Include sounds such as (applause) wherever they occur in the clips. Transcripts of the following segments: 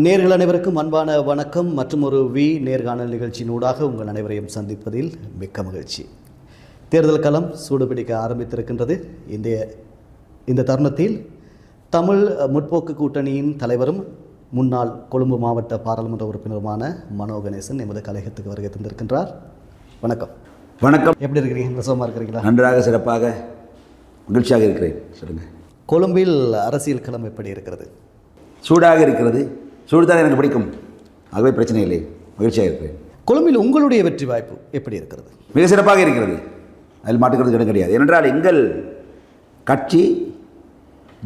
நேர்கள் அனைவருக்கும் அன்பான வணக்கம் மற்றும் ஒரு வி நேர்காணல் நிகழ்ச்சியினூடாக உங்கள் அனைவரையும் சந்திப்பதில் மிக்க மகிழ்ச்சி. தேர்தல் களம் சூடுபிடிக்க ஆரம்பித்திருக்கின்றது. இந்த இந்த தருணத்தில் தமிழ் முற்போக்கு கூட்டணியின் தலைவரும் முன்னாள் கொழும்பு மாவட்ட பாராளுமன்ற உறுப்பினருமான மனோ கணேசன் எமது கழகத்துக்கு வருகை தந்திருக்கின்றார். வணக்கம். வணக்கம். எப்படி இருக்கிறீங்க? ரசமாக இருக்கிறீங்களா? நன்றாக சிறப்பாக. மகிழ்ச்சியாக இருக்கிறேன். சொல்லுங்கள் கொழும்பில் அரசியல் களம் எப்படி இருக்கிறது? சூடாக இருக்கிறது. சூடு தான் எனக்கு பிடிக்கும். ஆகவே பிரச்சனை இல்லை. மகிழ்ச்சியாக இருக்கிறேன் கொழும்பில் உங்களுடைய வெற்றி வாய்ப்பு எப்படி இருக்கிறது? மிக சிறப்பாக இருக்கிறது. அதில் மாட்டுக்கிறது இடம் கிடையாது. ஏனென்றால் எங்கள் கட்சி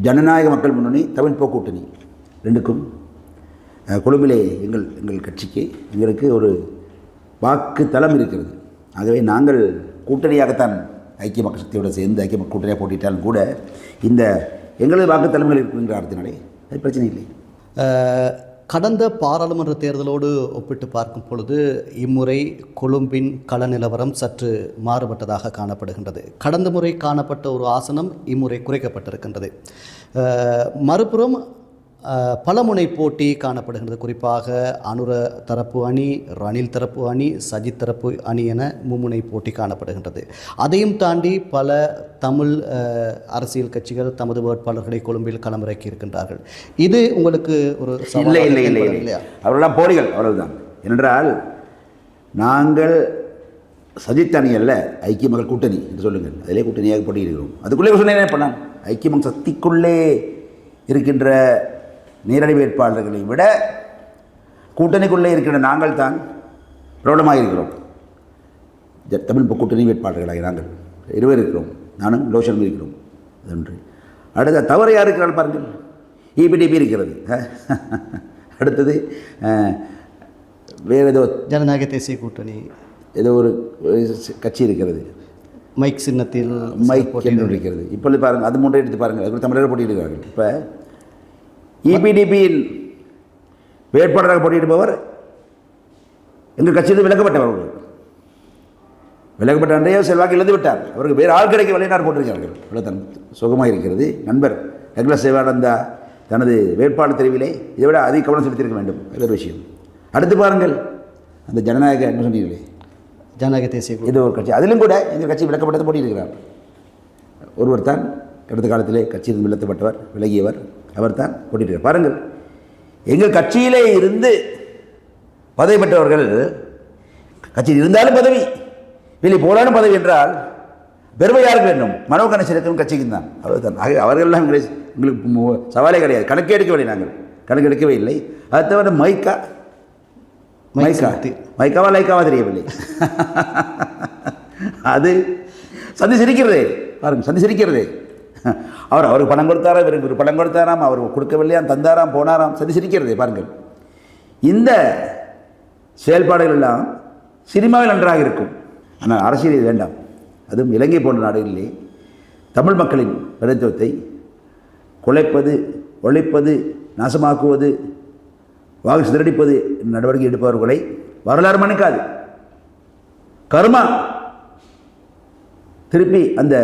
ஜனநாயக மக்கள் முன்னணி தமிழ் போக்கு கூட்டணி ரெண்டுக்கும் கொழும்பிலே எங்கள் எங்கள் கட்சிக்கு எங்களுக்கு ஒரு வாக்கு தளம் இருக்கிறது. ஆகவே நாங்கள் கூட்டணியாகத்தான் ஐக்கிய மக்கள் சக்தியோடு சேர்ந்து ஐக்கிய மக்கள் கூட்டணியாக போட்டிட்டாலும் கூட இந்த எங்களது வாக்கு தளங்கள் இருக்கின்ற அர்த்தத்தினாலே அது பிரச்சனை இல்லை. கடந்த பாராளுமன்ற தேர்தலோடு ஒப்பிட்டு பார்க்கும் பொழுது இம்முறை கொழும்பின் கள நிலவரம் சற்று மாறுபட்டதாக காணப்படுகின்றது. கடந்த முறை காணப்பட்ட ஒரு ஆசனம் இம்முறை குறைக்கப்பட்டிருக்கின்றது. மறுபுறம் பலமுனை போட்டி காணப்படுகின்றது குறிப்பாக அனுர தரப்பு அணி ரணில் தரப்பு அணி சஜித் தரப்பு அணி என மும்முனை போட்டி காணப்படுகின்றது. அதையும் தாண்டி பல தமிழ் அரசியல் கட்சிகள் தமது வேட்பாளர்களை கொழும்பில் களமிறக்கி இருக்கின்றார்கள். இது உங்களுக்கு ஒரு இல்லை இல்லை இல்லை? இல்லையா? அவர்களெல்லாம் போலிகள் அவ்வளவுதான். ஏனென்றால் நாங்கள் சஜித் அணி அல்ல ஐக்கிய மக்கள் கூட்டணி என்று சொல்லுங்கள். அதிலே கூட்டணியாக போட்டியிடுகிறோம். அதுக்குள்ளே சொன்னேன் என்ன பண்ணான் ஐக்கிய மக்கள் சக்திக்குள்ளே இருக்கின்ற நேரடி வேட்பாளர்களை விட கூட்டணிக்குள்ளே இருக்கின்ற நாங்கள் தான் பிரபலமாக இருக்கிறோம். தமிழ் கூட்டணி வேட்பாளர்களாக நாங்கள் இருவர் இருக்கிறோம். நானும் லோஷனும் இருக்கிறோம். அதொன்று அடுத்த தவறு யார் இருக்கிறாள் பாருங்கள். இபிடிபி இருக்கிறது. அடுத்தது வேறு ஏதோ ஜனநாயக தேசிய கூட்டணி. ஏதோ ஒரு கட்சி இருக்கிறது. மைக் சின்னத்தில் மைக் இருக்கிறது. இப்பொழுது பாருங்கள் அது மூன்றை எடுத்து பாருங்கள். அதுக்கு தமிழர்கள் போட்டியிடுகிறார்கள். இப்போ இபிடிபியின் வேட்பாளராக போட்டியிடுபவர் எங்கள் கட்சியிலிருந்து விலக்கப்பட்டவர் அவர். விலக்கப்பட்ட அன்றைய செல்வாக்கு இழந்து விட்டார் அவருக்கு வேறு ஆள் கிடைக்க வெளியினார் போட்டிருக்கிறார்கள். இவ்வளோதான் சுகமாக இருக்கிறது. நண்பர் டக்ளஸ் சேவானந்தா தனது வேட்பாளர் தெரிவிலே இதை விட அதிக கவனம் செலுத்தியிருக்க வேண்டும். அது ஒரு விஷயம். அடுத்து பாருங்கள். அந்த ஜனநாயக என்ன சொன்னீங்களே ஜனநாயக தேசிய இது ஒரு கட்சி. அதிலும் கூட எங்கள் கட்சி விளக்கப்பட்டது போட்டியிருக்கிறார் ஒருவர் தான் கடந்த காலத்திலே கட்சியில் விலக்கப்பட்டவர் விலகியவர். அவர் தான் போட்டியிருக்கிறார் பாருங்கள் எங்கள் கட்சியிலே இருந்து பதவி பெற்றவர்கள் கட்சியில் இருந்தாலும் பதவி வெளியே போனாலும் பதவி என்றால் பெருமை யாருக்கு வேண்டும்? மனோ கணேசனுக்கும் கட்சிக்கும் தான். அவ்வளவுதான் ஆக அவர்கள்லாம் மு- சவாலே கிடையாது. கணக்கே எடுக்கவில்லை நாங்கள். கணக்கு எடுக்கவே இல்லை. அது தவிர மைக்கா மைக் மைக்கா. மைக்காவா லைக்காவா தெரியவில்லை. அது சந்தி சிரிக்கிறதே பாருங்க சந்தி சிரிக்கிறதே (laughs) அவர் அவருக்கு பணம் கொடுத்தாரா இவருக்கு ஒரு பணம் கொடுத்தாராம் அவர் கொடுக்கவில்லையாம் தந்தாராம் போனாராம் சரி சிரிக்கிறது பாருங்கள். இந்த செயல்பாடுகள் எல்லாம் சினிமாவில் நன்றாக இருக்கும். ஆனால் அரசியல் வேண்டாம். அதுவும் இலங்கை போன்ற நாடுகளிலே தமிழ் மக்களின் பிரதித்துவத்தை குலைப்பது ஒழிப்பது நாசமாக்குவது வாக்கு சிதறடிப்பது நடவடிக்கை எடுப்பவர்களை வரலாறு மன்னிக்காது. கருமா திருப்பி அந்த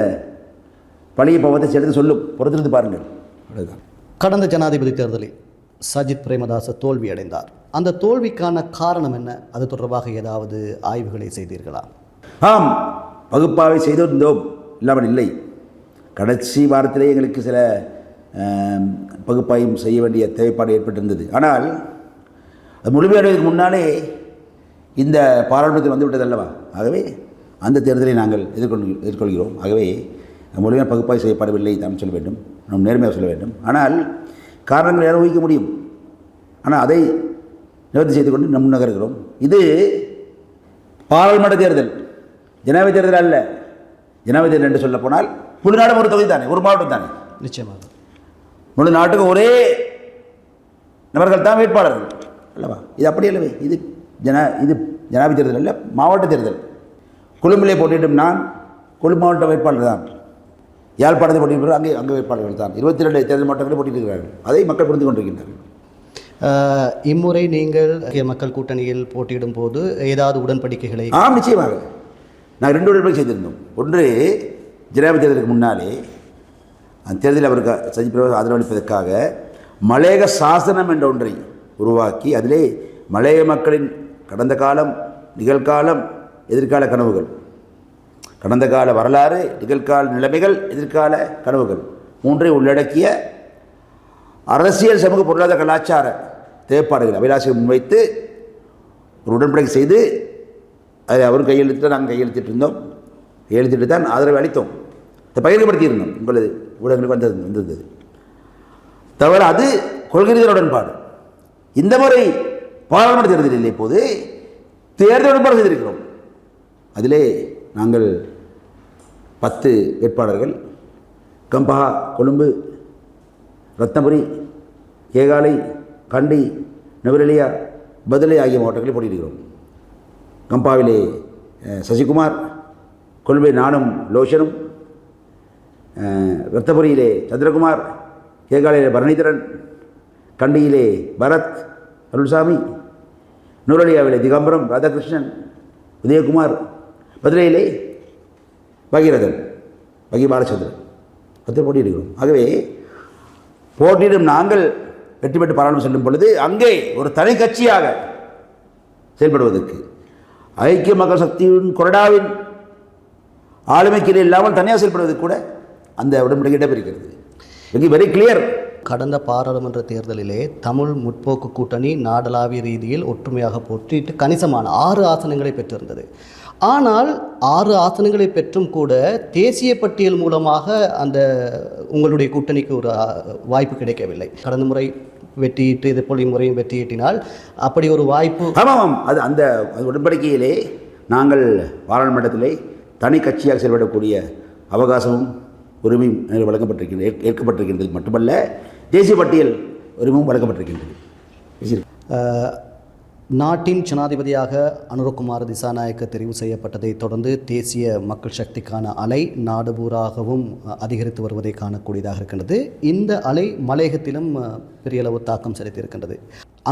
பழைய பாவத்தை சேர்த்து சொல்லும் பொறுத்திருந்து பாருங்கள் அவ்வளவுதான். கடந்த ஜனாதிபதி தேர்தலில் சஜித் பிரேமதாச தோல்வி அடைந்தார். அந்த தோல்விக்கான காரணம் என்ன? அது தொடர்பாக ஏதாவது ஆய்வுகளை செய்தீர்களா? ஆம் பகுப்பாவை செய்திருந்தோம். இல்லாமல் இல்லை. கடைசி வாரத்திலே எங்களுக்கு சில பகுப்பாயும் செய்ய வேண்டிய தேவைப்பாடு ஏற்பட்டிருந்தது. ஆனால் அது முழுமையடைவதற்கு முன்னாலே இந்த பாராளுமன்றத்தில் வந்துவிட்டது அல்லவா? ஆகவே அந்த தேர்தலை நாங்கள் எதிர்கொள் எதிர்கொள்கிறோம். ஆகவே முழுமையாக பகுப்பாய்வு செய்யப்படவில்லை தான் சொல்ல வேண்டும். நாம் நேர்மையாக சொல்ல வேண்டும். ஆனால் காரணங்கள் யாரும் ஊகிக்க முடியும்? ஆனால் அதை நிவர்த்தி செய்து கொண்டு நம் நகர்கிறோம் இது பாராளுமன்ற தேர்தல். ஜனாதிபதி தேர்தல் அல்ல. ஜனாதிபதி தேர்தல் என்று சொல்ல போனால் முழு நாடும் ஒரு தொகுதி தானே ஒரு மாவட்டம் தானே? நிச்சயமாக. முழு நாட்டுக்கு ஒரே நபர்கள் தான் வேட்பாளர்கள். அல்லவா? இது அப்படி அல்லவே. இது ஜனா இது ஜனாதிபதி தேர்தல் அல்ல மாவட்ட தேர்தல். கொழும்பிலே போட்டியிடும் நான் கொழும்பு மாவட்ட வேட்பாளர் தான். யாழ்ப்பாணத்தை போட்டியிடுவார் அங்கே அங்கே வேட்பாளர்கள் தான். இருபத்தி ரெண்டு தேர்தல் மாவட்டங்களில் போட்டியிடுகிறார்கள் அதை மக்கள் புரிந்து கொண்டிருக்கின்றார்கள் அஹ், இம்முறை நீங்கள் மக்கள் கூட்டணியில் போட்டியிடும் போது ஏதாவது உடன்படிக்கைகளை ஆம் நிச்சயமாக. நாங்கள் ரெண்டு உடன்படிக்கை செய்திருந்தோம். ஒன்று ஜனாதிபதி தேர்தலுக்கு முன்னாலே அந்த தேர்தலில் அவருக்கு சஜித் பிரபாகர் ஆதரவளிப்பதற்காக மலேக சாசனம் என்ற ஒன்றை உருவாக்கி அதிலே மலைய மக்களின் கடந்த காலம் நிகழ்காலம் எதிர்கால கனவுகள் கடந்த கால வரலாறு நிகழ்கால நிலைமைகள் எதிர்கால கனவுகள் மூன்றை உள்ளடக்கிய அரசியல் சமூக பொருளாதார கலாச்சார தேவைப்பாடுகள் அபிலாஷை முன்வைத்து ஒரு உடன்படிக்கை செய்து அதை அவரும் கையெழுத்து நாங்கள் கையெழுத்திட்டு இருந்தோம். கையெழுத்திட்டு தான் ஆதரவு அளித்தோம். இதை பகிர்வுபடுத்தியிருந்தோம் உங்களது ஊடகங்களுக்கு வந்தது வந்திருந்தது தவிர அது கொள்கை ரீதியான உடன்பாடு. இந்த முறை பாராளுமன்ற தேர்தலில் இப்போது தேர்தல் உடன்பாடு செய்திருக்கிறோம். அதிலே நாங்கள் பத்து வேட்பாளர்கள். கம்பஹா கொழும்பு ரத்னபுரி ஏகாலை கண்டி நவரெலியா பதிலை ஆகிய மாவட்டங்களில் போட்டியிடுகிறோம். கம்பாவிலே சசிகுமார் கொழும்பை நானும் லோஷனும் ரத்தபுரியிலே சந்திரகுமார் கேகாலையிலே பரணிதரன் கண்டியிலே பரத் அருள்சாமி நூரலியாவிலே திகம்பரம் ராதாகிருஷ்ணன் உதயகுமார் மதுரையிலே பகீரதன். பகி பாலச்சந்திரன் பத்து போட்டியிடுகிறோம் ஆகவே போட்டியிடும் நாங்கள் வெற்றி பெற்று பாராளுமன்றம் செல்லும் பொழுது அங்கே ஒரு தனி கட்சியாக செயல்படுவதற்கு ஐக்கிய மக்கள் சக்தியின் கொறடாவின் ஆளுமைக்கு இல்லாமல் தனியாக செயல்படுவது கூட அந்த உடன்படிக்கை இடம்பெறுகிறது. வெரி வெரி கிளியர் கடந்த பாராளுமன்ற தேர்தலிலே தமிழ் முற்போக்கு கூட்டணி நாடளாவிய ரீதியில் ஒற்றுமையாக போட்டியிட்டு கணிசமான ஆறு ஆசனங்களை பெற்றிருந்தது. ஆனால் ஆறு ஆசனங்களை பெற்றும் கூட தேசிய பட்டியல் மூலமாக அந்த உங்களுடைய கூட்டணிக்கு ஒரு வாய்ப்பு கிடைக்கவில்லை. கடந்த முறை வெற்றியிட்டு இது போல் இம்முறையும் வெற்றியிட்டினால் அப்படி ஒரு வாய்ப்பு ஆமாம் அது அந்த உடன்படிக்கையிலே நாங்கள் பாராளுமன்றத்திலே தனி கட்சியாக செயல்படக்கூடிய அவகாசமும் உரிமையும் ஏற்க- ஏற்கப்பட்டிருக்கின்றது. மட்டுமல்ல தேசிய பட்டியல் உரிமையும் வழங்கப்பட்டிருக்கின்றது. நாட்டின் ஜனாதிபதியாக அனுரகுமார் திசாநாயக்க தெரிவு செய்யப்பட்டதை தொடர்ந்து தேசிய மக்கள் சக்திக்கான அலை நாடுபூராகவும் அதிகரித்து வருவதை காணக்கூடியதாக இருக்கின்றது. இந்த அலை மலையகத்திலும் பெரியளவு பெரிய அளவு தாக்கம் செலுத்தியிருக்கின்றது.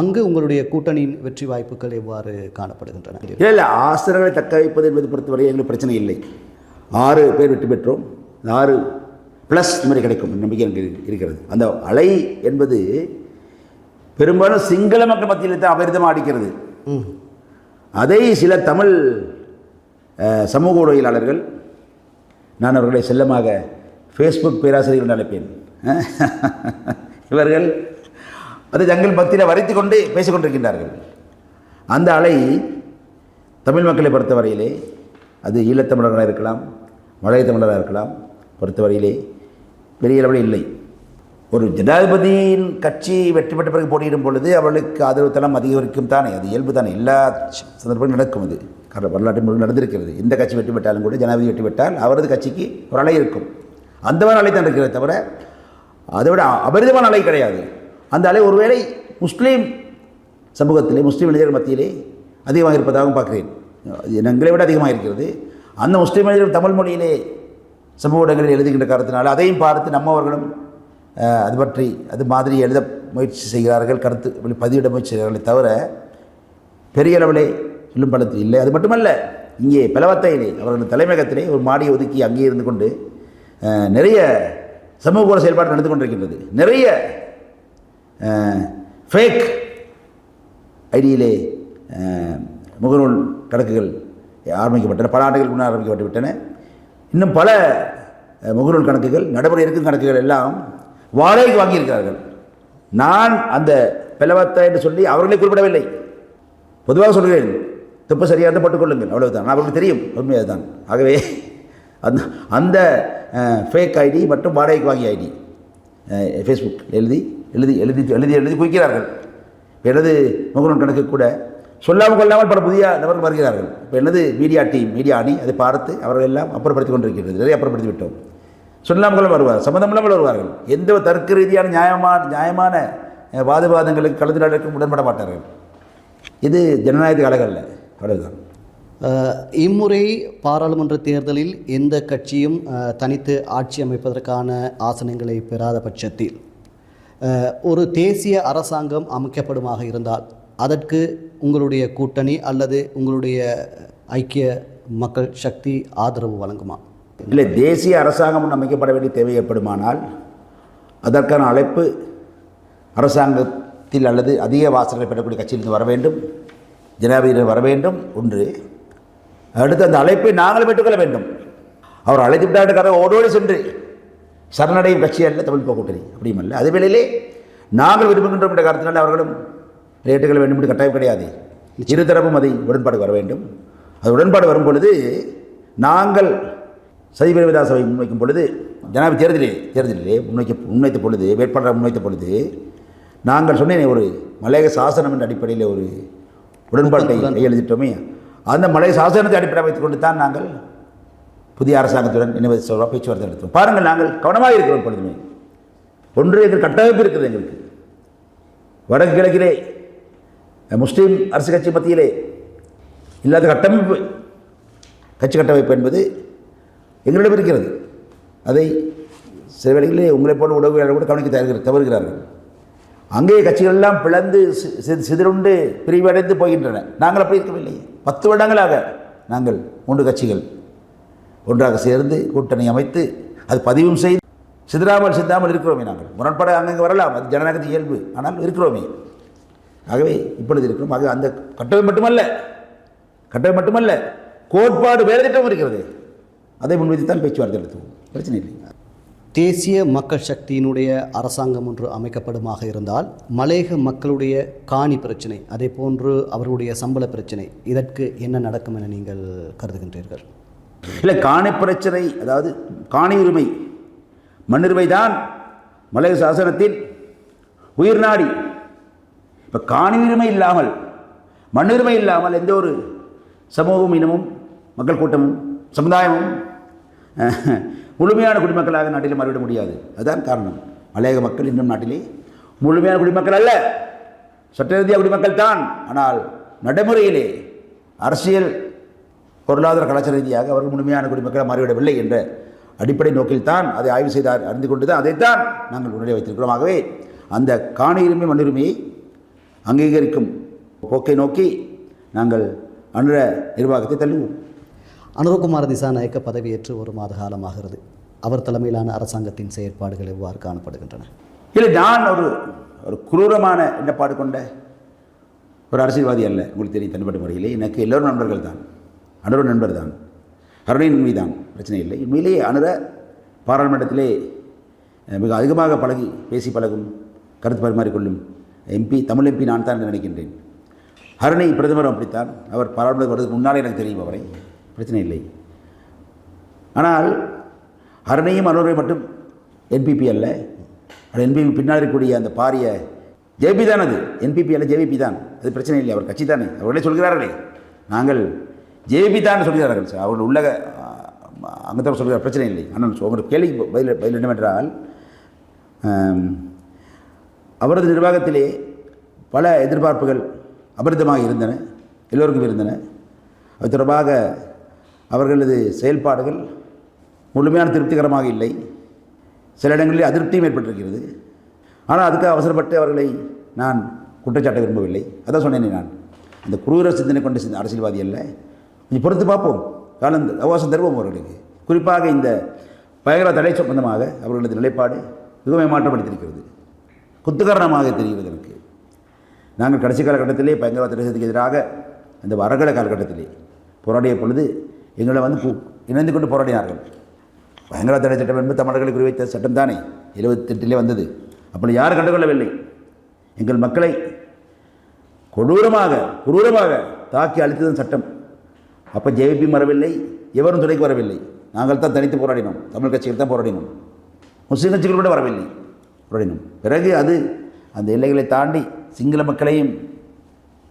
அங்கு உங்களுடைய கூட்டணியின் வெற்றி வாய்ப்புகள் எவ்வாறு காணப்படுகின்றன? இல்லை ஆசிரியர்களை தக்க வைப்பது என்பது பொறுத்தவரை எங்களுக்கு பிரச்சனை இல்லை. ஆறு பேர் வெற்றி பெற்றோம். ஆறு ப்ளஸ் இந்த மாதிரி கிடைக்கும் நம்பிக்கை எனக்கு இருக்கிறது. அந்த அலை என்பது பெரும்பாலும் சிங்கள மக்கள் மத்தியில் தான் அபரிதமாக அடிக்கிறது. அதை சில தமிழ் சமூக ஊடகவியலாளர்கள் நான் அவர்களை செல்லமாக ஃபேஸ்புக் பேராசிரியர்கள் என்று அழைப்பேன். இவர்கள் அதை தங்கள் மத்தியில் வரைத்து கொண்டு பேசிக் கொண்டிருக்கின்றார்கள். அந்த அலை தமிழ் மக்களை பொறுத்தவரையிலே அது ஈழத்தமிழராக இருக்கலாம் மலைய தமிழராக இருக்கலாம் பொறுத்தவரையிலே பெரிய அளவில் இல்லை. ஒரு ஜனாதிபதியின் கட்சி வெற்றி பெற்ற பிறகு போட்டியிடும் பொழுது அவர்களுக்கு ஆதரவு தளம் அதிகரிக்கும் தானே அது இயல்பு தானே. எல்லா சந்தர்ப்பங்களும் நடக்கும் அது. காரணம் வரலாற்று முழு நடந்திருக்கிறது. எந்த கட்சி வெற்றி பெற்றாலும் கூட ஜனாதிபதி வெற்றி பெற்றால் அவரது கட்சிக்கு ஒரு அலை இருக்கும். அந்த மாதிரி அலை தான் இருக்கிறது தவிர அதை விட அபரிதமான அலை கிடையாது. அந்த அலை ஒருவேளை முஸ்லீம் சமூகத்திலே முஸ்லீம் இளைஞர்கள் மத்தியிலே அதிகமாக இருப்பதாகவும் பார்க்கிறேன். எங்களை விட அதிகமாக இருக்கிறது. அந்த முஸ்லீம் இளைஞர்கள் தமிழ் மொழியிலே சமூக ஊடகங்களில் எழுதுகின்ற காரணத்தினால் அதையும் பார்த்து நம்மவர்களும் அது பற்றி அது மாதிரி எழுத முயற்சி செய்கிறார்கள் கருத்து பதிவிட முயற்சி செய்கிறார்களே தவிர பெரிய அளவிலே சொல்லும் பலத்தில் இல்லை. அது மட்டுமல்ல இங்கே பலவத்தையிலே அவர்கள் தலைமையகத்திலே ஒரு மாடியை ஒதுக்கி அங்கே இருந்து கொண்டு நிறைய சமூக செயல்பாடு நடந்து கொண்டிருக்கின்றது. நிறைய ஃபேக் ஐடியிலே முகநூல் கணக்குகள் ஆரம்பிக்கப்பட்டன பல ஆண்டுகள் முன்னர் ஆரம்பிக்கப்பட்டு விட்டன. இன்னும் பல முகநூல் கணக்குகள் நடைமுறை இருக்கும் கணக்குகள் எல்லாம் வாடகைக்கு வாங்கியிருக்கிறார்கள். நான் அந்த பிளவத்தை என்று சொல்லி அவர்களை குறிப்பிடவில்லை. பொதுவாக சொல்கிறேன் தப்பு சரியாக இருந்தால் போட்டுக்கொள்ளுங்கள். அவ்வளவுதான். நான் அவர்களுக்கு தெரியும். உண்மையாக தான். ஆகவே அந்த அந்த ஃபேக் ஐடி மற்றும் வாடகைக்கு வாங்கிய ஐடி ஃபேஸ்புக் எழுதி எழுதி எழுதி எழுதி எழுதி குவிக்கிறார்கள். எனது முகநூல் கணக்கு கூட சொல்லாமல் கொள்ளாமல் பல புதிய நபர்கள் வருகிறார்கள். இப்போ எனது மீடியா டீம் மீடியா அணி அதை பார்த்து அவர்கள் எல்லாம் அப்புறப்படுத்தி கொண்டிருக்கிறது நிறைய அப்புறப்படுத்தி விட்டோம் சொல்லாமல் வருவார் சம்மந்தமில்லாமல் வருவார்கள். எந்த ஒரு தர்க்க ரீதியான நியாயமான நியாயமான வாதவாதங்களுக்கு கலந்துரையாடலுக்கும் உடன்பட மாட்டார்கள். இது ஜனநாயக அழகல்ல. அவ்வளவுதான். இம்முறை பாராளுமன்ற தேர்தலில் எந்த கட்சியும் தனித்து ஆட்சி அமைப்பதற்கான ஆசனங்களை பெறாத பட்சத்தில் ஒரு தேசிய அரசாங்கம் அமைக்கப்படுமாக இருந்தால் அதற்கு உங்களுடைய கூட்டணி அல்லது உங்களுடைய ஐக்கிய மக்கள் சக்தி ஆதரவு வழங்குமா? இல்லை தேசிய அரசாங்கம் அமைக்கப்பட வேண்டிய தேவை ஏற்படுமானால் அதற்கான அழைப்பு அரசாங்கத்தில் அல்லது அதிக வாசல்களை பெறக்கூடிய கட்சியிலிருந்து வர வேண்டும் ஜனாதிபதியினர் வர வேண்டும். ஒன்று அடுத்து அந்த அழைப்பை நாங்கள் பெற்றுக்கொள்ள வேண்டும். அவர் அழைத்து விட்டாட்டுக்கார ஓடோடு சென்று சரணடையும் கட்சி அல்ல தமிழ் கூட்டணி அப்படியும் அல்ல. அதே வேளையிலே நாங்கள் விரும்புகின்றோம் என்ற காரணத்தினால் அவர்களும் ரேட்டுகள் வேண்டும் என்று கட்டாயம் கிடையாது. இருதரப்பும் அதை உடன்பாடு வர வேண்டும். அது உடன்பாடு வரும் பொழுது நாங்கள் சதிபரிவிதா சபை முன்வைக்கும் பொழுது ஜனாதிபதி தேர்தலிலே தேர்தலிலே முன்வைக்க முன்வைத்த பொழுது வேட்பாளரை முன்வைத்த பொழுது நாங்கள் சொன்னேனே ஒரு மலையக சாசனம் என்ற அடிப்படையில் ஒரு உடன்பாட்டை கையெழுத்திட்டோமே அந்த மலையக சாசனத்தை அடிப்படை வைத்துக் கொண்டு தான் நாங்கள் புதிய அரசாங்கத்துடன் இணைவது சொல்வா பேச்சுவார்த்தை நடத்துவோம். பாருங்கள் நாங்கள் கவனமாக இருக்கிறோம் பொழுதுமே ஒன்று எங்கள் கட்டமைப்பு இருக்குது எங்களுக்கு. வடக்கு கிழக்கிலே முஸ்லீம் அரசு கட்சி மத்தியிலே இல்லாத கட்டமைப்பு கட்சி கட்டமைப்பு என்பது எங்களிடம் இருக்கிறது. அதை சில வேளைகளிலே உங்களை போன்ற உடவுகளை கூட கவனிக்க தருகிற தவறுகிறார்கள். அங்கே கட்சிகள் எல்லாம் பிளந்து சி- சிதறுண்டு பிரிவடைந்து போகின்றன. நாங்கள் அப்படி இருக்கவில்லை. பத்து வருடங்களாக நாங்கள் மூன்று கட்சிகள் ஒன்றாக சேர்ந்து கூட்டணி அமைத்து அது பதிவும் செய்து சிதறாமல் சிந்தாமல் இருக்கிறோமே நாங்கள். முரண்பாடு அங்கங்கே வரலாம். அது ஜனநாயகத்தின் இயல்பு. ஆனால் இருக்கிறோமே. ஆகவே இப்பொழுது இருக்கிறோம். ஆகவே அந்த கட்டளை மட்டுமல்ல. கட்டளை மட்டுமல்ல. கோட்பாடு வேறு திட்டம் இருக்கிறது. அதை முன்வைத்துத்தான் பேச்சுவார்த்தை நடத்துவோம். பிரச்சனை இல்லை. தேசிய மக்கள் சக்தியினுடைய அரசாங்கம் ஒன்று அமைக்கப்படுமாக இருந்தால் மலையக மக்களுடைய காணி பிரச்சனை அதே போன்று அவர்களுடைய சம்பள பிரச்சனை இதற்கு என்ன நடக்கும் என நீங்கள் கருதுகின்றீர்கள்? இல்லை காணி பிரச்சனை அதாவது காணி உரிமை மண்ணுரிமை தான் மலைய சாசனத்தின் உயிர் நாடி. இப்போ காணி உரிமை இல்லாமல் மண்ணுரிமை இல்லாமல் எந்த ஒரு சமூகமும் இனமும் மக்கள் கூட்டமும் சமுதாயமும் (laughs) முழுமையான குடிமக்களாக நாட்டிலே மாறிவிட முடியாது. அதுதான் காரணம். மலையக மக்கள் இன்னும் நாட்டிலே முழுமையான குடிமக்கள் அல்ல. சட்ட ரீதியாக குடிமக்கள் தான். ஆனால் நடைமுறையிலே அரசியல் பொருளாதார கலாச்சார ரீதியாக அவர்கள் முழுமையான குடிமக்களாக மாறிவிடவில்லை என்ற அடிப்படை நோக்கில்தான் அதை ஆய்வு செய்து அறிந்து கொண்டு தான் அதைத்தான் நாங்கள் உடனே வைத்திருக்கிறோம். ஆகவே அந்த காணியுரிமை மண்ணுரிமையை அங்கீகரிக்கும் போக்கை நோக்கி நாங்கள் அன்ற நிர்வாகத்தை தள்ளுவோம். அனுரகுமார் திசாநாயக்க பதவியேற்று ஒரு மாத காலமாகிறது. அவர் தலைமையிலான அரசாங்கத்தின் செயற்பாடுகள் எவ்வாறு காணப்படுகின்றன? இல்லை நான் ஒரு ஒரு குரூரமான எண்ணப்பாடு கொண்ட ஒரு அரசியல்வாதி அல்ல உங்களுக்கு தெரியும் தனிப்பட்ட முறையில். எனக்கு எல்லோரும் நண்பர்கள் தான். அனுரும் நண்பர் தான். அருணின் உண்மை தான் பிரச்சனை இல்லை. உண்மையிலேயே அனுர பாராளுமன்றத்திலே மிக அதிகமாக பழகி பேசி பழகும் கருத்து பரிமாறிக்கொள்ளும் எம்பி தமிழ் எம்பி நான் தான் நினைக்கின்றேன். அருணை பிரதமரும் அப்படித்தான். அவர் பாராளுமன்றம் வருவதற்கு முன்னாலே எனக்கு தெரியும் அவரை. பிரச்சனை இல்லை. ஆனால் அருணையும் அனுரை மட்டும் என்பிபி அல்ல. அது என்பிபி பின்னால் இருக்கக்கூடிய அந்த பாரிய ஜேபி தான் அது. என்பிபி அல்ல ஜேவிபி தான். அது பிரச்சனை இல்லை அவர் கட்சி தானே. அவர்களே சொல்கிறார்களே. நாங்கள் ஜேபி தான் சொல்கிறார்கள் சார். அவர்கள் உள்ள அங்கத்தான் சொல்கிறார் பிரச்சனை இல்லை. ஆனால் ஒரு கேள்விக்கு பதில் பதில் என்னவென்றால் அவரது நிர்வாகத்திலே பல எதிர்பார்ப்புகள் அபரிதமாக இருந்தன எல்லோருக்கும் இருந்தன. அது தொடர்பாக அவர்களது செயல்பாடுகள் முழுமையான திருப்திகரமாக இல்லை. சில இடங்களில் அதிருப்தியும் ஏற்பட்டிருக்கிறது. ஆனால் அதுக்கு அவசரப்பட்டு அவர்களை நான் குற்றச்சாட்ட விரும்பவில்லை. அதான் சொன்னேனே நான். இந்த குரூர சிந்தனை கொண்ட சிந்த- அரசியல்வாதி அல்ல. கொஞ்சம் பொறுத்து பார்ப்போம். காலம் அவகாசம் தருவோம் அவர்களுக்கு. குறிப்பாக இந்த பயங்கர தடை சம்பந்தமாக அவர்களது நிலைப்பாடு மிகவும் ஏமாற்றப்படுத்தியிருக்கிறது குத்துகரணமாக தெரிகிறது எனக்கு நாங்கள் கடைசி காலகட்டத்திலே பயங்கரவாத தேசத்துக்கு எதிராக அந்த வரகட காலகட்டத்திலே போராடிய பொழுது எங்களை வந்து இணைந்து கொண்டு போராடினார்கள். பயங்கர தடை சட்டம் என்பது தமிழர்களை குறிவைத்த சட்டம் தானே. எழுபத்தெட்டிலே வந்தது. அப்படி யாரும் கண்டுகொள்ளவில்லை. எங்கள் மக்களை கொடூரமாக கொடூரமாக தாக்கி அழித்ததன் சட்டம். அப்போ ஜேபி வரவில்லை எவரும் துணைக்கு வரவில்லை. நாங்கள் தான் தனித்து போராடினோம். தமிழ் கட்சிகள் தான் போராடினோம். முஸ்லீம் கட்சிகள் கூட வரவில்லை. போராடினோம். பிறகு அது அந்த எல்லைகளை தாண்டி சிங்கள மக்களையும்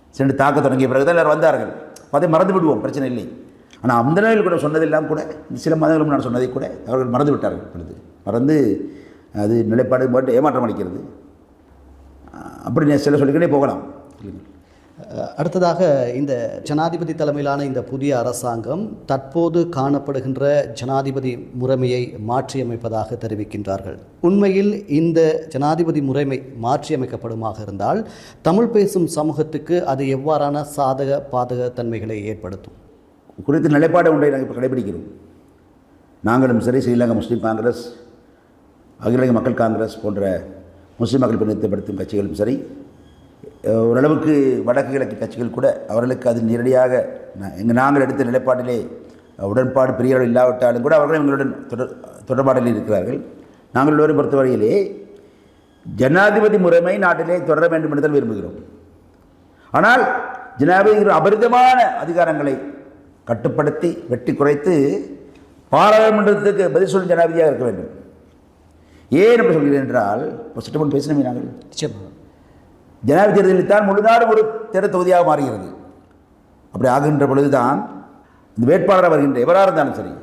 சென்று தாக்க தொடங்கிய பிறகு தான் எல்லோரும் வந்தார்கள். அதை மறந்து விடுவோம். பிரச்சனை இல்லை. ஆனால் அந்த நிலையில் கூட சொன்னதெல்லாம் கூட சில மாதங்களுக்கு நான் சொன்னதை கூட அவர்கள் மறந்து விட்டார்கள் பொழுது மறந்து அது நிலைப்பாடு போட்டு ஏமாற்றம் அளிக்கிறது. அஹ் அப்படி சில சொல்லிக்கிட்டே போகலாம். அடுத்ததாக இந்த ஜனாதிபதி தலைமையிலான இந்த புதிய அரசாங்கம் தற்போது காணப்படுகின்ற ஜனாதிபதி முறைமையை மாற்றியமைப்பதாக தெரிவிக்கின்றார்கள். உண்மையில் இந்த ஜனாதிபதி முறைமை மாற்றியமைக்கப்படுமாக இருந்தால் தமிழ் பேசும் சமூகத்துக்கு அது எவ்வாறான சாதக பாதக தன்மைகளை ஏற்படுத்தும்? குறித்த நிலைப்பாடு ஒன்றை நாங்கள் இப்போ கடைபிடிக்கிறோம். நாங்களும் சரி ஸ்ரீலங்கா முஸ்லீம் காங்கிரஸ் அகில இலங்கை மக்கள் காங்கிரஸ் போன்ற முஸ்லீம் மக்கள் பிரதிநிதித்துவப்படுத்தும் கட்சிகளும் சரி ஓரளவுக்கு வடக்கு கிழக்கு கட்சிகள் கூட அவர்களுக்கு அது நேரடியாக எங்கள் நாங்கள் எடுத்த நிலைப்பாட்டிலே உடன்பாடு பெரிய அளவில் இல்லாவிட்டாலும் கூட அவர்களும் எங்களுடன் தொடர் தொடர்பாடலில் இருக்கிறார்கள். நாங்கள் எல்லோரும் பொறுத்தவரையிலே ஜனாதிபதி முறைமை நாட்டிலே தொடர வேண்டும் என்று தான் விரும்புகிறோம். ஆனால் ஜனாதிபதி அபரிதமான அதிகாரங்களை கட்டுப்படுத்தி வெட்டி குறைத்து பாராளுமன்றத்துக்கு பதில் சொல்லும் ஜனாதிபதியாக இருக்க வேண்டும். ஏன் அப்படி சொல்கிறேன் என்றால் இப்போ சட்டமன்றம் பேசினமே நாங்கள். நிச்சயமாக. ஜனாதிபதி தேர்தலில் தான் முழுநாடு ஒரு தேர்தல் தொகுதியாக மாறுகிறது. அப்படி ஆகின்ற பொழுதுதான் இந்த வேட்பாளராக வருகின்ற எவராக இருந்தாலும் சரி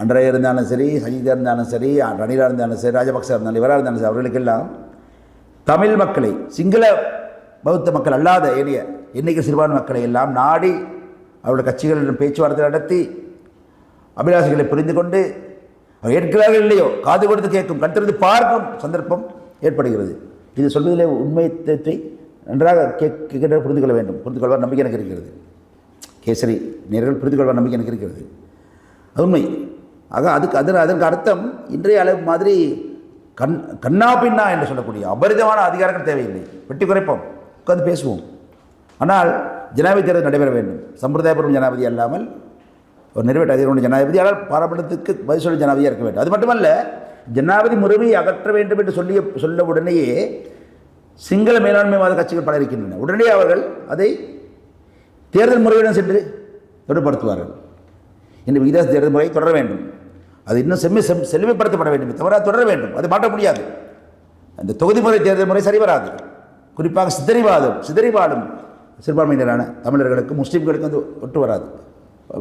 அன்றைய இருந்தாலும் சரி சஜிதா இருந்தாலும் சரி ரணிலா இருந்தாலும் சரி ராஜபக்சா இருந்தாலும் எவராக இருந்தாலும் சரி அவர்களுக்கெல்லாம் தமிழ் மக்களை சிங்கள பௌத்த மக்கள் அல்லாத ஏனைய எண்ணிக்கை சிறுபான்மை மக்களை எல்லாம் நாடி அவருடைய கட்சிகளிடம் பேச்சுவார்த்தை நடத்தி அபிலாஷைகளை புரிந்து கொண்டு அவர் ஏற்கிறார்கள் இல்லையோ காது கொடுத்து கேட்கும் கண் பார்க்கும் சந்தர்ப்பம் ஏற்படுகிறது. இது சொல்வதிலே உண்மைத்தை நன்றாக கேட்கின்ற புரிந்து கொள்ள வேண்டும். புரிந்து கொள்வார் நம்பிக்கை எனக்கு இருக்கிறது. கேசரி நேர்கள் புரிந்து கொள்வார் நம்பிக்கை எனக்கு இருக்கிறது. உண்மை. ஆக அதுக்கு அதன் அதற்கு அர்த்தம் இன்றைய அளவு மாதிரி கண் கண்ணா பின்னா என்று சொல்லக்கூடிய அபரிதமான அதிகாரங்கள் தேவையில்லை. வெட்டி குறைப்போம். உட்காந்து பேசுவோம். ஆனால் ஜனாதிபதி தேர்தல் நடைபெற வேண்டும். சம்பிரதாயபுரம் ஜனாதிபதி அல்லாமல் ஒரு நிறைவேற்ற அதிகாரம் ஜனாதிபதி ஆனால் பாராளுமன்றத்துக்கு பதில் சொல்லும் ஜனாதிபதியாக இருக்க வேண்டும். அது மட்டுமல்ல ஜனாதிபதி முறைமையை அகற்ற வேண்டும் என்று சொல்லிய சொல்ல உடனேயே சிங்கள மேலாண்மைவாத கட்சிகள் பல இருக்கின்றன. உடனே அவர்கள் அதை தேர்தல் முறையுடன் சென்று தொடர்படுத்துவார்கள் இந்த விகிதாச தேர்தல் முறை தொடர வேண்டும். அது இன்னும் செம்மி செம் செழுமைப்படுத்தப்பட வேண்டும். தவிர தொடர வேண்டும். அது மாற்ற முடியாது. அந்த தொகுதி முறை தேர்தல் முறை சரி வராது குறிப்பாக சிதறிவாதம் சிதறிவாடும் சிறுபான்மையினரான தமிழர்களுக்கும் முஸ்லீம்களுக்கும் அது ஒட்டு வராது.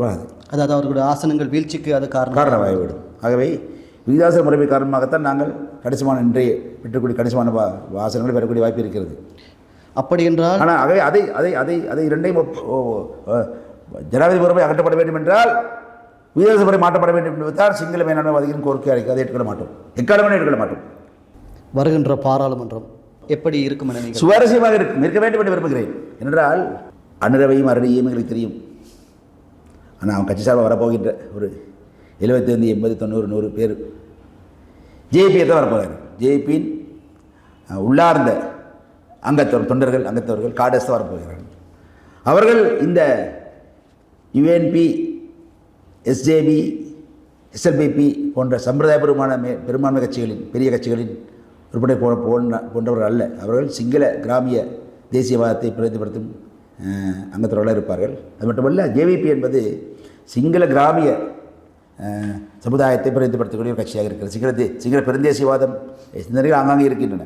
வராது. அதாவது அவர்களுடைய ஆசனங்கள் வீழ்ச்சிக்கு அது காரணம். காரணமாகிவிடும். ஆகவே விகிதாச முறைமை காரணமாகத்தான் நாங்கள் கணிசமான இன்றைய பெற்றக்கூடிய கணிசமான வா ஆசனங்களை பெறக்கூடிய வாய்ப்பு இருக்கிறது. அப்படி என்றால் ஆனால் ஆகவே அதை அதை அதை அதை இரண்டையும் ஜனாதிபதி முறைமை அகற்றப்பட வேண்டும் என்றால் விகிதாச முறை மாற்றப்பட வேண்டும் என்பதுதான் சிங்கள மேலாண்மைவாதிகளின் கோரிக்கை அளிக்க அதை ஏற்றுக்கொள்ள மாட்டோம். எக்காலமே ஏற்றுக்கொள்ள மாட்டோம். வருகின்ற பாராளுமன்றம் எப்படி இருக்கும் என சுவாரஸ்யமாக இருக்கும் இருக்க வேண்டும் என்று விரும்புகிறேன். என்றால் அனுரவையும் அருணையும் எங்களுக்கு தெரியும். ஆனால் அவன் கட்சி சார்பாக வரப்போகின்ற ஒரு எழுபத்தைந்து எண்பது தொண்ணூறு நூறு பேர். ஜேபியை தான் வரப்போகிறார் ஜேபியின் உள்ளார்ந்த அங்கத்தவர் தொண்டர்கள் அங்கத்தவர்கள் காடஸ் தான் வரப்போகிறார்கள். அவர்கள் இந்த யுஎன்பி எஸ்ஜேபி எஸ்எல்பிபி போன்ற சம்பிரதாயபூர்வமான மே பெரும்பான்மை கட்சிகளின் பெரிய கட்சிகளின் விற்பனை போ போன்ற போன்றவர்கள் அல்ல. அவர்கள் சிங்கள கிராமிய தேசியவாதத்தை பிரதிபடுத்தும் அங்கத்தவர்களாக இருப்பார்கள். அது மட்டுமல்ல ஜேவிபி என்பது சிங்கள கிராமிய சமுதாயத்தை பிரதிபடுத்தக்கூடிய ஒரு கட்சியாக இருக்கிறது. சிங்கள தே சிங்கள பெருந்தேசியவாதம் சிந்தனைகள் ஆங்காங்கே இருக்கின்றன.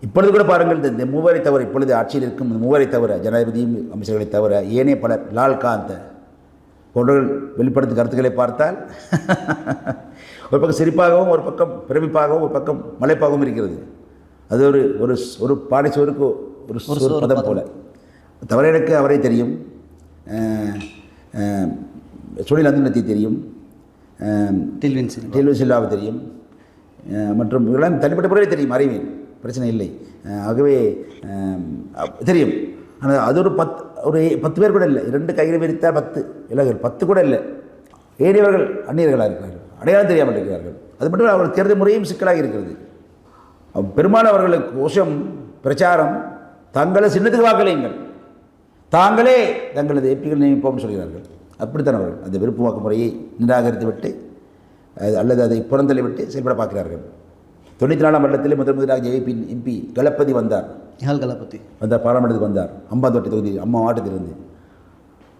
இப்பொழுது கூட பாருங்கள் இந்த- மூவரை தவிர இப்பொழுது ஆட்சியில் இருக்கும் இந்த மூவரை தவிர ஜனாதிபதியும் அமைச்சர்களை தவிர ஏனைய பலர் லால்காந்த் போன்றவர்கள் வெளிப்படுத்தும் கருத்துக்களை பார்த்தால் (laughs) ஒரு பக்கம் சிரிப்பாகவும் ஒரு பக்கம் பிரமிப்பாகவும் ஒரு பக்கம் மலைப்பாகவும் இருக்கிறது. அது ஒரு ஒரு ஒரு பானை சோறுக்கு ஒரு சோறு பதம் போல. தவிர எனக்கு அவரை தெரியும். சுனில் அந்தனத்தை தெரியும். டில்வின் சிங் டெல்வி சில்லாவை தெரியும். மற்றும் இவரெல்லாம் தனிப்பட்ட முறையில் தெரியும் அறிவேன். பிரச்சனை இல்லை. ஆகவே தெரியும். ஆனால் அது ஒரு பத் ஒரு பத்து பேர் கூட இல்லை. இரண்டு கையில் விரித்தால் பத்து. இளைஞர்கள் பத்து கூட இல்லை. ஏறியவர்கள் அந்நியர்களாக இருக்கிறார்கள். அடையாளம் தெரியாமல் இருக்கிறார்கள் அது மட்டும் அவர்கள் தேர்தல் முறையும் சிக்கலாக இருக்கிறது. பெரும்பாலும் அவர்களுக்கு கோஷம் பிரச்சாரம் தங்களை சின்னத்துக்கு வாக்களியுங்கள். தாங்களே தங்களது எப்பிகள் நியமிப்போம்னு சொல்கிறார்கள். அப்படித்தான் அவர்கள். அந்த விருப்பு வாக்கு முறையை நிராகரித்து விட்டு அல்லது அதை புறந்தள்ளி விட்டு செயல்பட பார்க்கிறார்கள். தொண்ணூற்றி நாலாம் வருடத்திலே முதல் முதலாக ஜேபி எம்பி கலப்பதி வந்தார். நிஹால் கலபதி வந்தார் பாராளுமன்றத்துக்கு வந்தார். அம்பாந்தோட்டை தொகுதி அம்மா மாவட்டத்திலிருந்து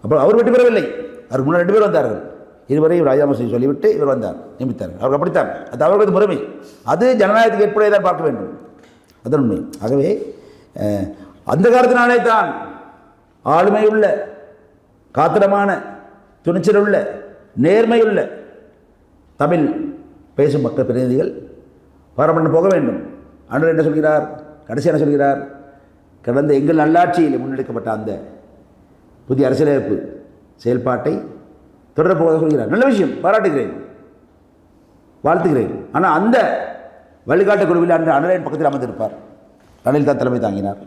அப்புறம் அவர் வெற்றி பெறவில்லை. அவருக்கு முன்னாடி ரெண்டு பேர் வந்தார்கள். இருவரையும் ராஜினாமா செய்ய சொல்லிவிட்டு இவர் வந்தார் நியமித்தார். அவர் அப்படித்தான். அது அவர்களது முறைமை. அது ஜனநாயகத்துக்கு ஏற்புடையதான் பார்க்க வேண்டும். அதன் உண்மை. ஆகவே அந்த காலத்தினாலே தான் ஆளுமையுள்ள காத்திரமான துணிச்சலுள்ள நேர்மையுள்ள தமிழ் பேசும் மக்கள் பிரதிநிதிகள் பாராளுமன்றம் போக வேண்டும். அன்று என்ன சொல்கிறார்? கடைசி என்ன சொல்கிறார்? கடந்த எங்கள் நல்லாட்சியில் முன்னெடுக்கப்பட்ட அந்த புதிய அரசியலமைப்பு செயல்பாட்டை தொடர போவதாக சொல்கிறார். நல்ல விஷயம். பாராட்டுகிறேன். வாழ்த்துகிறேன். ஆனால் அந்த வழிகாட்டு குழுவில் அன்று அனலின் பக்கத்தில் அமர்ந்திருப்பார். அனில் தான் தலைமை தாங்கினார்.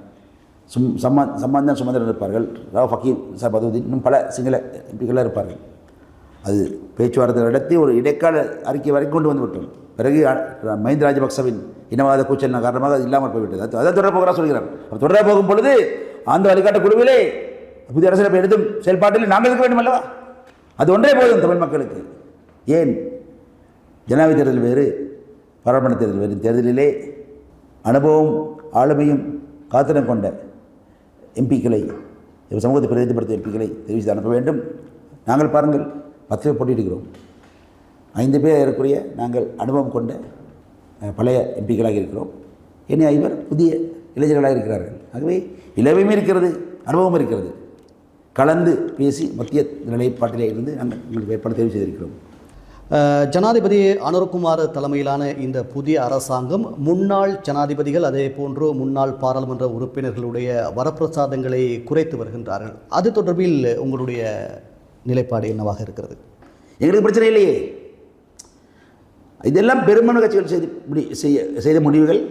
சும் சம்மா சம்பந்தன் சுமந்திரன் இருப்பார்கள். ராவ் ஃபக்கீம் சார் பதுவுதீன் இன்னும் பல சிங்கள எம்பிக்களாக இருப்பார்கள். அது பேச்சுவார்த்தை நடத்தி ஒரு இடைக்கால அறிக்கை வரை கொண்டு வந்துவிட்டோம். பிறகு மஹிந்த ராஜபக்சவின் இனவாத கூச்சல் காரணமாக அது இல்லாமல் போய்விட்டது. அது அதை தொடர போகிறா சொல்கிறார். அவர் தொடர போகும் பொழுது அந்த வழிகாட்ட குழுவிலே புதிய அரசியலமைப்பு எடுத்தும் செயல்பாட்டில் நாங்கள் இருக்க வேண்டும் அல்லவா அது ஒன்றே போதும் தமிழ் மக்களுக்கு. ஏன்? ஜனாதிபதி தேர்தல் வேறு பாராளுமன்ற தேர்தல் வேறு. தேர்தலிலே அனுபவம் ஆளுமையும் காத்திரம் கொண்ட எம்பிக்களை சமூகத்தை பிரதிநிதிப்படுத்தும் எம்பிக்களை தெரிவித்து அனுப்ப வேண்டும். நாங்கள் பாருங்கள் பத்து பேர் போட்டியிடுகிறோம். ஐந்து பேர் ஏறக்குறைய நாங்கள் அனுபவம் கொண்ட பழைய எம்பிக்களாக இருக்கிறோம். இனி ஐவர் புதிய இளைஞர்களாக இருக்கிறார்கள். ஆகவே இளவையும் இருக்கிறது அனுபவம் இருக்கிறது. கலந்து பேசி மத்திய நிலைப்பாட்டிலே இருந்து நாங்கள் எங்களுக்கு வேட்பாளர் தெரிவு செய்திருக்கிறோம். ஜனாதிபதி அனுரகுமார் தலைமையிலான இந்த புதிய அரசாங்கம் முன்னாள் ஜனாதிபதிகள் அதே போன்று முன்னாள் பாராளுமன்ற உறுப்பினர்களுடைய வரப்பிரசாதங்களை குறைத்து வருகின்றார்கள். அது தொடர்பில் உங்களுடைய நிலைப்பாடு என்னவாக இருக்கிறது? எங்களுக்கு பிரச்சனை இல்லையே. இதெல்லாம் பெருமன கட்சிகள் செய்து முடி செய்ய செய்த முடிவுகள்.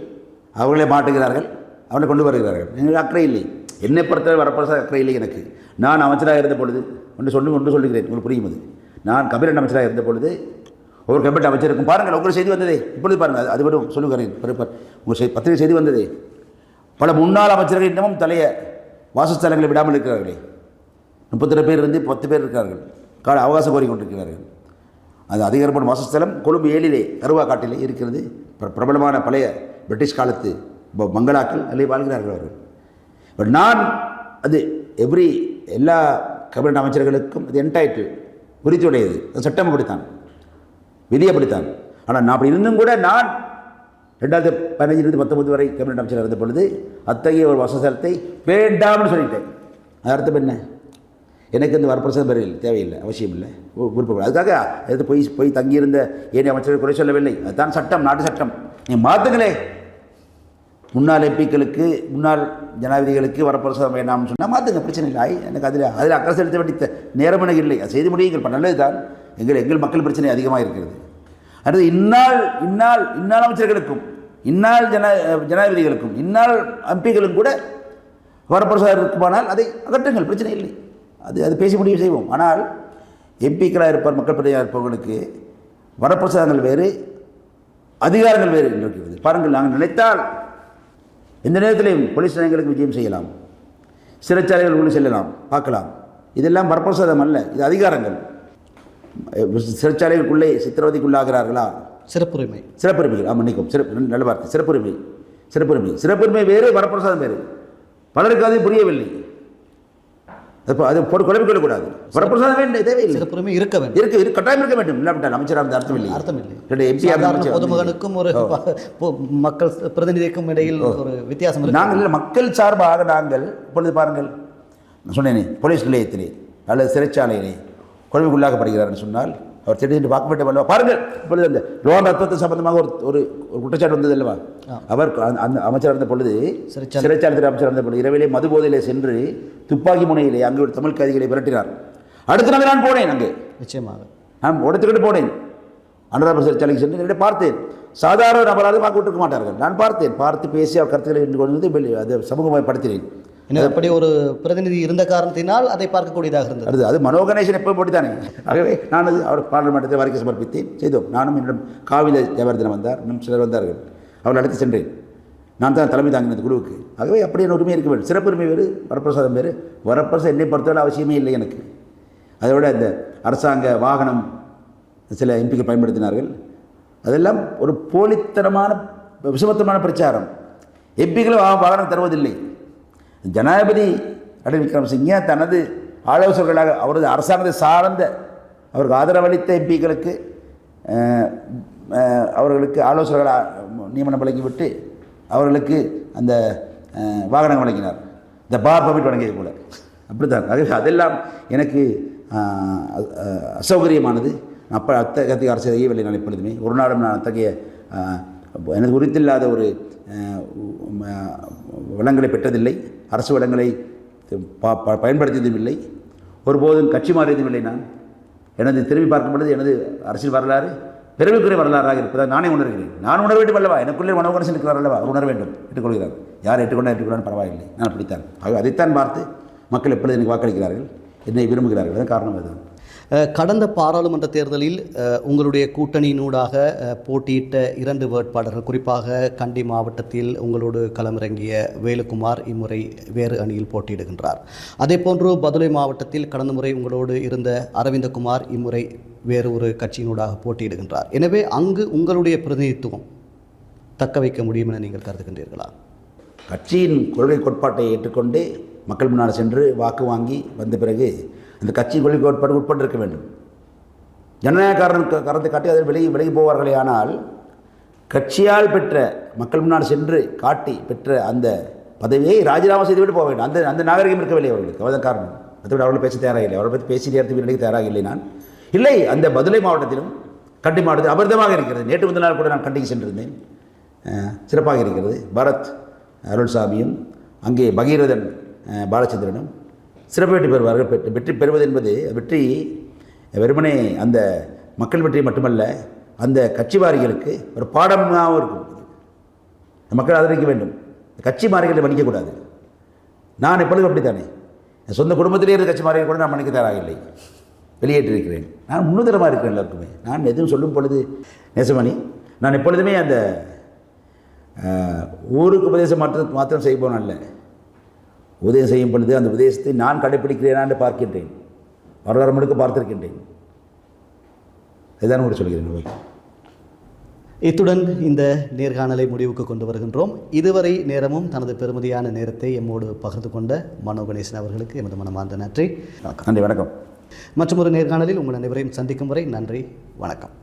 அவர்களே மாட்டுகிறார்கள் அவனை கொண்டு வருகிறார்கள். எங்களுக்கு அக்கறை இல்லை. என்னை பொறுத்தவரை வரப்போற அக்கறை இல்லை எனக்கு. நான் அமைச்சராக இருந்த பொழுது ஒன்று சொல்லி ஒன்று சொல்லுகிறேன் உங்களுக்கு புரியும் அது. நான் கபிலன் அமைச்சராக இருந்த பொழுது ஒரு கபிலட் அமைச்சருக்கும் பாருங்கள் உங்கள் செய்தி வந்ததே. இப்பொழுது பாருங்கள் அது- அது மட்டும் சொல்லுகிறேன் பிறப்பர் உங்கள் செய் பத்திரிகை செய்தி வந்ததே. பல முன்னாள் அமைச்சர்கள் இன்னமும் தலைய வாசஸ்தலங்களை விடாமல் இருக்கிறார்களே. முப்பத்தி பேர் இருந்து பத்து பேர் இருக்கிறார்கள். கால அவகாசம் கோரிக்கொண்டிருக்கிறார்கள் அது அதிகாரப்படும் வாசஸ்தலம் கொழும்பு ஏழிலே கருவா காட்டிலே இருக்கிறது. பிர- பிரபலமான பழைய பிரிட்டிஷ் காலத்து மங்களாக்கள் பங்களாக்கள் வாழ்கிறார்கள் அவர்கள். பட் நான் அது எவ்ரி எல்லா கபினட் அமைச்சர்களுக்கும் அது என்டைட்டில் உரித்துடையது அது சட்டம் அப்படித்தான். விதி அப்படித்தான். ஆனால் நான் அப்படி இருந்தும் கூட நான் ரெண்டாயிரத்தி பதினஞ்சிலிருந்து பத்தொன்பது வரை கேபினட் அமைச்சர் இருந்த பொழுது அத்தகைய ஒரு வசசலத்தை வேண்டாம்னு சொல்லிட்டேன். அது அர்த்தம் என்ன? எனக்கு இந்த வரப்பிரசாதம் பெறையில் தேவையில்லை அவசியம் இல்லை. விருப்பம் அதுக்காக எடுத்து போய் போய் தங்கியிருந்த ஏனைய அமைச்சர்கள் குறை சொல்லவில்லை. அதுதான் சட்டம் நாட்டு சட்டம். நீ மாற்றுங்களே முன்னாள் எம்பிக்களுக்கு முன்னாள் ஜனாதிபதிகளுக்கு வரப்பிரசாதம் வேண்டாம்னு சொன்னால் மாற்றுங்க பிரச்சனை இல்லை. எனக்கு அதில் அதில் அக்கறை செலுத்த வேண்டிய நேரம் எனக்கு இல்லை. அது செய்து முடியுங்கள். இப்போ நல்லது தான் எங்கள் எங்கள் மக்கள் பிரச்சனை அதிகமாக இருக்கிறது. அடுத்து இந்நாள் இந்நாள் இந்நாள் அமைச்சர்களுக்கும் இந்நாள் ஜன ஜனாதிபதிகளுக்கும் இந்நாள் எம்பிகளும் கூட வரப்பிரசாதம் இருக்குமானால் அதை அகற்றுங்கள். பிரச்சனை இல்லை. அது அது பேசி முடிவு செய்வோம். ஆனால் எம்பிக்களாக இருப்பார் மக்கள் பிரதிநிதியாக இருப்பவர்களுக்கு வரப்பிரசாதங்கள் வேறு அதிகாரங்கள் வேறு என்று இருக்கிறது. பாருங்கள் நாங்கள் நினைத்தால் எந்த நேரத்திலையும் போலீஸ் நிலையங்களுக்கு விஜயம் செய்யலாம். சிறைச்சாலைகள் உள்ள செல்லலாம். பார்க்கலாம். இதெல்லாம் வரப்பிரசாதம் அல்ல. இது அதிகாரங்கள். சிறைச்சாலைகளுக்குள்ளே சித்திரவதைக்குள்ளாகிறார்களா? சிறப்புரிமை. சிறப்புரிமைகள். ஆமாம் மன்னிக்கும் சிறப்பு நல்ல வார்த்தை. சிறப்புரிமை. சிறப்புரிமை. சிறப்புரிமை வேறு வரப்பிரசாதம் வேறு. பலருக்கு அது புரியவில்லை. அது போட்டு குழப்பிக் கொள்ளக்கூடாது. வரப்பிரசாதம் வேண்டும் தேவையில்லை. சிறப்புரிமை இருக்க வேண்டும். இருக்கு இருக்கு. கட்டாயம் இருக்க வேண்டும். இல்லாவிட்டால் அமைச்சராக இருந்த அர்த்தம் இல்லை அர்த்தம் இல்லை ரெண்டு எம்பி பொதுமகனுக்கும் ஒரு மக்கள் பிரதிநிதிக்கும் இடையில் ஒரு வித்தியாசம் நாங்கள் இல்லை, மக்கள் சார்பாக நாங்கள் இப்பொழுது பாருங்கள் நான் சொன்னேனே போலீஸ் நிலையத்திலே அல்லது சிறைச்சாலையிலே குழம்புக்குள்ளாக்கப்படுகிறார்னு சொன்னால் அவர் திடீர்னு வேண்டும் அல்லவா பாருங்கள் இப்பொழுது அந்த ரோன் ரத்தத்து சம்பந்தமாக ஒரு ஒரு குற்றச்சாட்டு வந்தது அல்லவா அவர் அந்த- அமைச்சர் இருந்த பொழுது சிறைச்சாலை. அமைச்சர் இருந்த பொழுது இரவிலே மது போதையிலே சென்று துப்பாக்கி முனையிலே அங்கு ஒரு தமிழ் கைதிகளை விரட்டினார். அடுத்த நாள் நான் போனேன் அங்கே. நிச்சயமாக. நான் உடைத்துக்கிட்டு போனேன். அனுராப சிறைச்சாலைக்கு சென்று என்னிடம் பார்த்தேன். சாதாரண நபராக பார்க்க விட்டுருக்க மாட்டார்கள். நான் பார்த்தேன். பார்த்து பேசி அவர் கருத்துக்களை கொண்டு வந்து அதை சமூகமயப்படுத்தினேன் என்ன அப்படி ஒரு பிரதிநிதி இருந்த காரணத்தினால் அதை பார்க்கக்கூடியதாக இருந்தது. அது அது மனோ கணேசன் எப்போ போட்டுத்தானே? ஆகவே நான் அது அவர் பாராளுமன்றத்தை வரைக்கும் சமர்ப்பித்தேன் செய்தோம். நானும் என்னிடம் காவிரி ஜெயவர்தனம் வந்தார் இன்னும் சிலர் வந்தார்கள். அவர்கள் அழைத்து சென்றேன். நான் தான் தலைமை தாங்கினது குழுவுக்கு. ஆகவே அப்படியே உரிமை இருக்க வேண்டும். சிறப்புரிமை வேறு வரப்பிரசாதம் வேறு. வரப்பிரசாதம் என்னை பொறுத்தவரை அவசியமே இல்லை எனக்கு. அதை விட இந்த அரசாங்க வாகனம் சில எம்பிக்கள் பயன்படுத்தினார்கள். அதெல்லாம் ஒரு போலித்தனமான விஷமத்தனமான பிரச்சாரம். எம்பிக்களும் வாகனம் தருவதில்லை. ஜனாதிபதி ரணில் விக்ரமசிங்கே தனது ஆலோசகர்களாக அவரது அரசாங்கத்தை சார்ந்த அவருக்கு ஆதரவளித்த எம்பிக்களுக்கு அவர்களுக்கு ஆலோசகர்களாக நியமனம் வழங்கிவிட்டு அவர்களுக்கு அந்த வாகனங்கள் வாகனம் வழங்கினார். இந்த பார் பர்மிட் வழங்கியது போல. அப்படித்தான். ஆகவே அதெல்லாம் எனக்கு அசௌகரியமானது. அப்போ அத்தகைய அரசு செய்யவில்லை நான் எப்பொழுதுமே ஒரு நாளும் நான் அத்தகைய எனக்கு உரித்தில்லாத ஒரு வளங்களை பெற்றதில்லை. அரசு வளங்களை ப- ப- பயன்படுத்தியதும் இல்லை. ஒருபோதும் கட்சி மாறியதும் இல்லை நான். எனது திரும்பி பார்க்கும் பொழுது எனது அரசியல் வரலாறு பெருமைக்குரிய வரலாறாக இருப்பதாக நானே உணர்கிறேன். நான் உணர வேண்டும் அல்லவா? எனக்குள்ளே மனோகரசன் இருக்கிறார் அல்லவா? அவர் உணர வேண்டும் ஏற்றுக்கொள்கிறார். யார் ஏற்றுக்கொண்டா ஏற்றுக்கொண்டாலும் பரவாயில்லை. நான் அப்படித்தான். ஆகவே அதைத்தான் பார்த்து மக்கள் எப்பொழுது எனக்கு வாக்களிக்கிறார்கள். என்னை விரும்புகிறார்கள். அதன் காரணம் அதுதான். கடந்த பாராளுமன்ற தேர்தலில் உங்களுடைய கூட்டணியினூடாக போட்டியிட்ட இரண்டு வேட்பாளர்கள் குறிப்பாக கண்டி மாவட்டத்தில் உங்களோடு களமிறங்கிய வேலுக்குமார் இம்முறை வேறு அணியில் போட்டியிடுகின்றார். அதேபோன்று பதுளை மாவட்டத்தில் கடந்த முறை உங்களோடு இருந்த அரவிந்தகுமார் இம்முறை வேறு ஒரு கட்சியினூடாக போட்டியிடுகின்றார். எனவே அங்கு உங்களுடைய பிரதிநிதித்துவம் தக்க வைக்க முடியும் என நீங்கள் கருதுகின்றீர்களா? கட்சியின் கொள்கை கோட்பாட்டை ஏற்றுக்கொண்டு மக்கள் முன்னால் சென்று வாக்கு வாங்கி வந்த பிறகு இந்த கட்சி கொள்கை கோட்பாடு உட்பட்டிருக்க வேண்டும். ஜனநாயகக்காரன் க- காட்டி அதில் விலகி விலகி போவார்களே ஆனால் கட்சியால் பெற்ற மக்கள் முன்னால் சென்று காட்டி பெற்ற அந்த பதவியை ராஜினாமா செய்துவிட்டு போக வேண்டும். அந்த அந்த நாகரிகம் இருக்கவில்லை அவர்களுக்கு. அவதான் காரணம். மற்றபடி அவர்கள் பேச தயாராக இல்லை அவர்களை பற்றி பேசி நேரத்தில் விலகி தயாராக இல்லை நான். இல்லை அந்த மதுரை மாவட்டத்திலும் கண்டி மாவட்டத்தில் அபர்தமாக இருக்கிறது. நேற்று முதல் நாள் கூட நான் கண்டிக்கு சென்றிருந்தேன். சிறப்பாக இருக்கிறது. பரத் அருள்சாமியும் அங்கே பகீரதன் பாலச்சந்திரனும் சிறப்பு வெற்றி பெறுவார்கள். பெற்று வெற்றி பெறுவது என்பது வெற்றி வெறுமனே அந்த மக்கள் வெற்றி மட்டுமல்ல அந்த கட்சிவாரிகளுக்கு ஒரு பாடமாகவும் இருக்கும். மக்கள் ஆதரிக்க வேண்டும். கட்சி மாறிகளை மன்னிக்கக்கூடாது. நான் எப்பொழுதும் அப்படித்தானே? என் சொந்த குடும்பத்திலே இருந்த கட்சி மாறிகள் கூட நான் மன்னிக்க தயாராகவில்லை. வெளியேற்றிருக்கிறேன். நான் முன்னுதரமாக இருக்கிறேன் எல்லாருக்குமே. நான் எதுவும் சொல்லும் பொழுது நேசமணி நான் எப்பொழுதுமே அந்த ஊருக்கு உபதேசம் மாற்றம் மாத்திரம் செய்வோம் அல்ல. உதயம் செய்யும் பொழுது அந்த உபதேசத்தை நான் கடைப்பிடிக்கிறேனா என்று பார்க்கின்றேன். வரலாறு முழுக்க பார்த்திருக்கின்றேன். இதுதான் கூட சொல்கிறேன் ஓகே இத்துடன் இந்த நேர்காணலை முடிவுக்கு கொண்டு வருகின்றோம். இதுவரை நேரமும் தனது பெருமதியான நேரத்தை எம்மோடு பகிர்ந்து கொண்ட மனோ கணேசன் அவர்களுக்கு எமது மனமார்ந்த நன்றி. வணக்கம் நன்றி வணக்கம். மற்றும் ஒரு நேர்காணலில் உங்கள் அனைவரையும் சந்திக்கும் வரை நன்றி வணக்கம்.